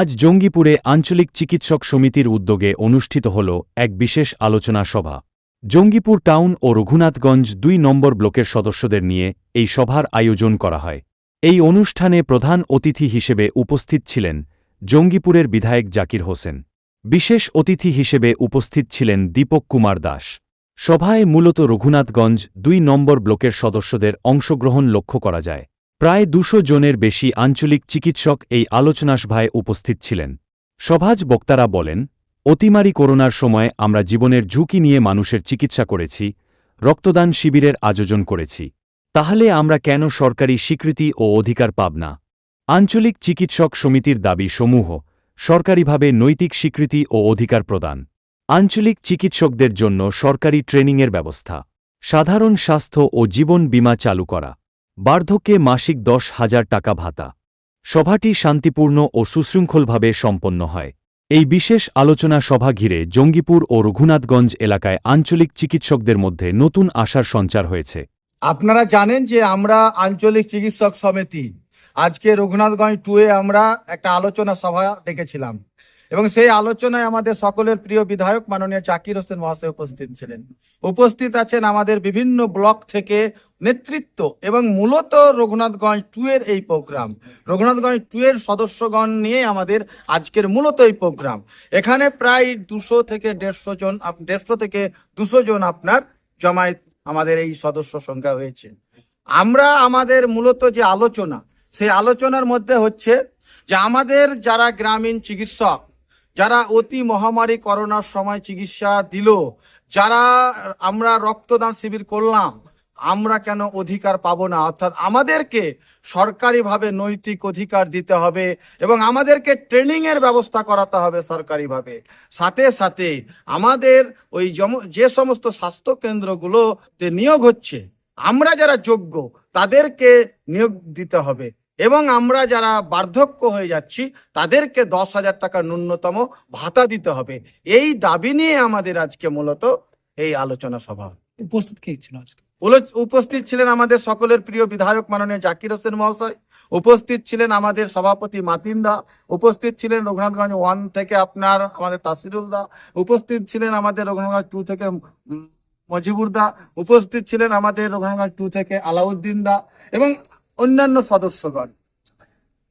আজ জঙ্গিপুরে আঞ্চলিক চিকিৎসক সমিতির উদ্যোগে অনুষ্ঠিত হল এক বিশেষ আলোচনা সভা। জঙ্গিপুর টাউন ও রঘুনাথগঞ্জ দুই নম্বর ব্লকের সদস্যদের নিয়ে এই সভার আয়োজন করা হয়। এই অনুষ্ঠানে প্রধান অতিথি হিসেবে উপস্থিত ছিলেন জঙ্গিপুরের বিধায়ক জাকির হোসেন। বিশেষ অতিথি হিসেবে উপস্থিত ছিলেন দীপক কুমার দাস। সভায় মূলত রঘুনাথগঞ্জ দুই নম্বর ব্লকের সদস্যদের অংশগ্রহণ লক্ষ্য করা যায়। প্রায় দুশো জনের বেশি আঞ্চলিক চিকিৎসক এই আলোচনা সভায় উপস্থিত ছিলেন। সভাজ বক্তারা বলেন, অতিমারি করোনার সময় আমরা জীবনের ঝুঁকি নিয়ে মানুষের চিকিৎসা করেছি, রক্তদান শিবিরের আয়োজন করেছি। তাহলে আমরা কেন সরকারি স্বীকৃতি ও অধিকার পাব না? আঞ্চলিক চিকিৎসক সমিতির দাবি সমূহ, সরকারিভাবে নৈতিক স্বীকৃতি ও অধিকার প্রদান। আঞ্চলিক চিকিৎসকদের জন্য সরকারি ট্রেনিংয়ের ব্যবস্থা। সাধারণ স্বাস্থ্য ও জীবন বীমা চালু করা। বার্ধক্যে মাসিক দশ হাজার টাকা ভাতা। সভাটি শান্তিপূর্ণ ও সুশৃঙ্খলভাবে সম্পন্ন হয়। এই বিশেষ আলোচনা সভা ঘিরে জঙ্গিপুর ও রঘুনাথগঞ্জ এলাকায় আঞ্চলিক চিকিৎসকদের মধ্যে নতুন আশার সঞ্চার হয়েছে। আপনারা জানেন যে আমরা আঞ্চলিক চিকিৎসক সমিতি। আজকে রঘুনাথগঞ্জ টুয়ে আমরা একটা আলোচনা সভা ডেকেছিলাম। এবং সেই আলোচনায় আমাদের সকলের প্রিয় বিধায়ক মাননীয় জাকির হোসেন মহাশয় উপস্থিত ছিলেন। উপস্থিত আছেন আমাদের বিভিন্ন ব্লক থেকে নেতৃত্ব এবং মূলত রঘুনাথগঞ্জ টু এর এই প্রোগ্রাম। রঘুনাথগঞ্জ টু এর সদস্যগণ নিয়ে আমাদের আজকের মূলত এই প্রোগ্রাম। এখানে প্রায় দুশো থেকে দেড়শো জন দেড়শো থেকে দুশো জন আপনার জমায়েত আমাদের এই সদস্য সংখ্যা হয়েছে। আমরা আমাদের মূলত যে আলোচনা, সেই আলোচনার মধ্যে হচ্ছে যে আমাদের যারা গ্রামীণ চিকিৎসক যারা অতি মহামারী করোনার সময় চিকিৎসা দিল, যারা আমরা রক্তদান শিবির করলাম, আমরা কেন অধিকার পাবো না? অর্থাৎ আমাদেরকে সরকারিভাবে নৈতিক অধিকার দিতে হবে এবং আমাদেরকে ট্রেনিং এর ব্যবস্থা করাতে হবে সরকারিভাবে। সাথে সাথে আমাদের ওই যে সমস্ত স্বাস্থ্য কেন্দ্রগুলোতে নিয়োগ হচ্ছে, আমরা যারা যোগ্য, তাদেরকে নিয়োগ দিতে হবে। এবং আমরা যারা বার্ধক্য হয়ে যাচ্ছি তাদেরকে দশ হাজার টাকা ন্যূনতম ভাতা দিতে হবে। এই দাবি নিয়ে আমাদের আজকে মূলত এই আলোচনা সভা। উপস্থিত কে ছিল আজকে? উপস্থিত ছিলেন আমাদের সকলের প্রিয় বিধায়ক মাননীয় জাকির হোসেন মহাশয়। উপস্থিত ছিলেন আমাদের সভাপতি মাতিন দা। উপস্থিত ছিলেন রঘুনাথগঞ্জ ওয়ান থেকে আপনার আমাদের তাসিরুল দা। উপস্থিত ছিলেন আমাদের রঘুনাথগঞ্জ টু থেকে মজিবুর দা। উপস্থিত ছিলেন আমাদের রঘুনাথগঞ্জ টু থেকে আলাউদ্দিন দা। এবং অন্যান্য সদস্যগণ।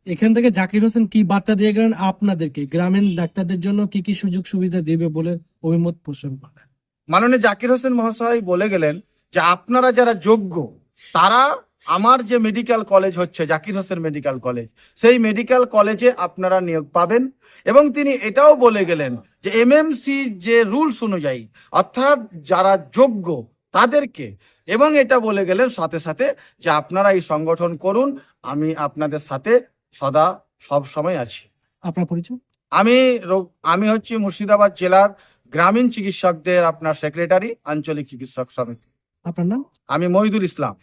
এখান থেকে জাকির হোসেন কি বার্তা দিয়ে গেলেন? আপনাদেরকে গ্রামীণ ডাক্তারদের জন্য কি কি সুযোগ সুবিধা দেবে বলে অভিমত পোষণ করেন মাননীয় জাকির হোসেন মহাশয় বলে গেলেন যে আপনারা যারা যোগ্য তারা আমার যে মেডিকেল কলেজ হচ্ছে জাকির হোসেন মেডিকেল কলেজ সেই মেডিকেল কলেজে আপনারা নিয়োগ পাবেন এবং তিনি এটাও বলে গেলেন যে এমএমসি যে রুলস অনুযায়ী অর্থাৎ যারা যোগ্য তাদেরকে। এবং এটা বলে গেলেন সাথে সাথে যে আপনারা এই সংগঠন করুন আমি আপনাদের সাথে সদা সব সময় আছি। আপনার পরিচয়? আমি আমি হচ্ছি মুর্শিদাবাদ জেলার গ্রামীণ চিকিৎসকদের আপনার সেক্রেটারি আঞ্চলিক চিকিৎসক সমিতি। আপনার নাম? আমি মহিদুল ইসলাম।